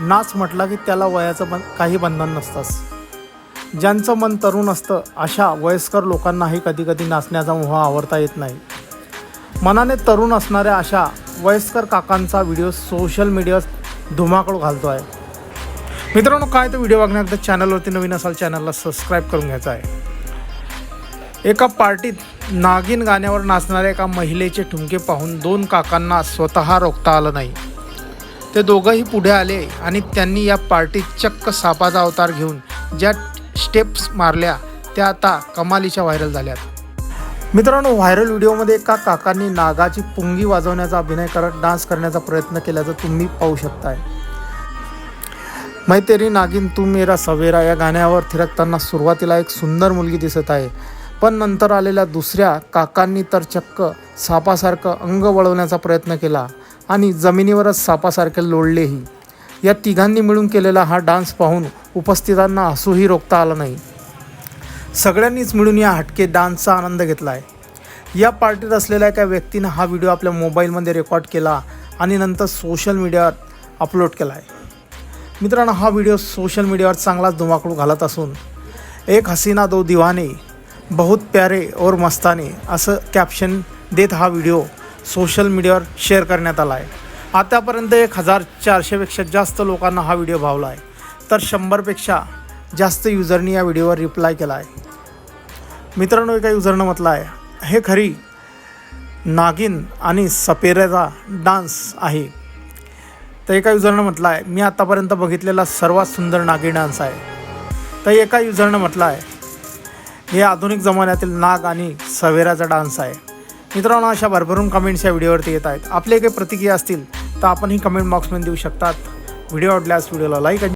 नाच म्हटला की त्याला वयाचं बन काही बंधन नसतंच. ज्यांचं मन तरुण असतं अशा वयस्कर लोकांनाही कधीकधी नाचण्याचा मोह आवडता येत नाही. मनाने तरुण असणाऱ्या अशा वयस्कर काकांचा व्हिडिओ सोशल मीडियावर धुमाकूळ घालतो आहे मित्रांनो काय तो व्हिडिओ बघण्याकरता चॅनलवरती नवीन असाल चॅनलला सबस्क्राईब करून घ्यायचा आहे. एका पार्टीत नागिन गाण्यावर नाचणाऱ्या एका महिलेचे ठुमके पाहून दोन काकांना स्वतः रोखता आलं नाही. ते दोघंही पुढे आले आणि त्यांनी या पार्टीत चक्क सापाचा अवतार घेऊन ज्या स्टेप्स मारल्या त्या आता कमालीच्या व्हायरल झाल्यात. मित्रांनो व्हायरल व्हिडिओमध्ये एका काकांनी नागाची पुंगी वाजवण्याचा अभिनय करत डान्स करण्याचा प्रयत्न केल्याचं तुम्ही पाहू शकताय. मै तेरी नागिन तू मेरा सवेरा या गाण्यावर थिरकताना सुरुवातीला एक सुंदर मुलगी दिसत आहे. पण नंतर आलेल्या दुसऱ्या काकांनी तर चक्क सापासारखं अंग वळवण्याचा प्रयत्न केला. आणि जमिनीवरच सापासारखे लोळलेही. या तिघांनी मिळून केलेला हा डान्स पाहून उपस्थितांना हसूही रोखता आला नाही. सगळ्यांनीच मिळून या हटके डान्सचा आनंद घेतला आहे या पार्टीत असलेल्या एका व्यक्तीनं हा व्हिडिओ आपल्या मोबाईलमध्ये रेकॉर्ड केला आणि नंतर सोशल मीडियावर अपलोड केला आहे मित्रांनो हा व्हिडिओ सोशल मीडियावर चांगलाच धुमाकूळ घालत असून एक हसीना दो दिवाने बहुत प्यारे और मस्ताने असं कॅप्शन देत हा व्हिडिओ सोशल मीडियावर शेअर करण्यात आला आहे. आतापर्यंत एक हजार चारशेपेक्षा जास्त लोकांना हा व्हिडिओ भावला आहे. तर शंभरपेक्षा जास्त युजरनी या व्हिडिओवर रिप्लाय केला आहे. मित्रांनो एका युजरनं म्हटलं आहे हे खरी नागिन आणि सपेरेचा डान्स आहे. तर एका युजरनं म्हटलं आहे मी आतापर्यंत बघितलेला सर्वात सुंदर नागी डान्स आहे. तर एका युजरनं म्हटलं आहे हे आधुनिक जमान्यातील नाग आणि सवेराचा डान्स आहे. मित्रांनो अशा भरभरून कमेंट्स या व्हिडिओवरती येत आहेत. आपले काही प्रतिक्रिया असतील तर आपणही कमेंट बॉक्समध्ये देऊ शकतात. व्हिडिओ आवडल्यास व्हिडिओला लाईक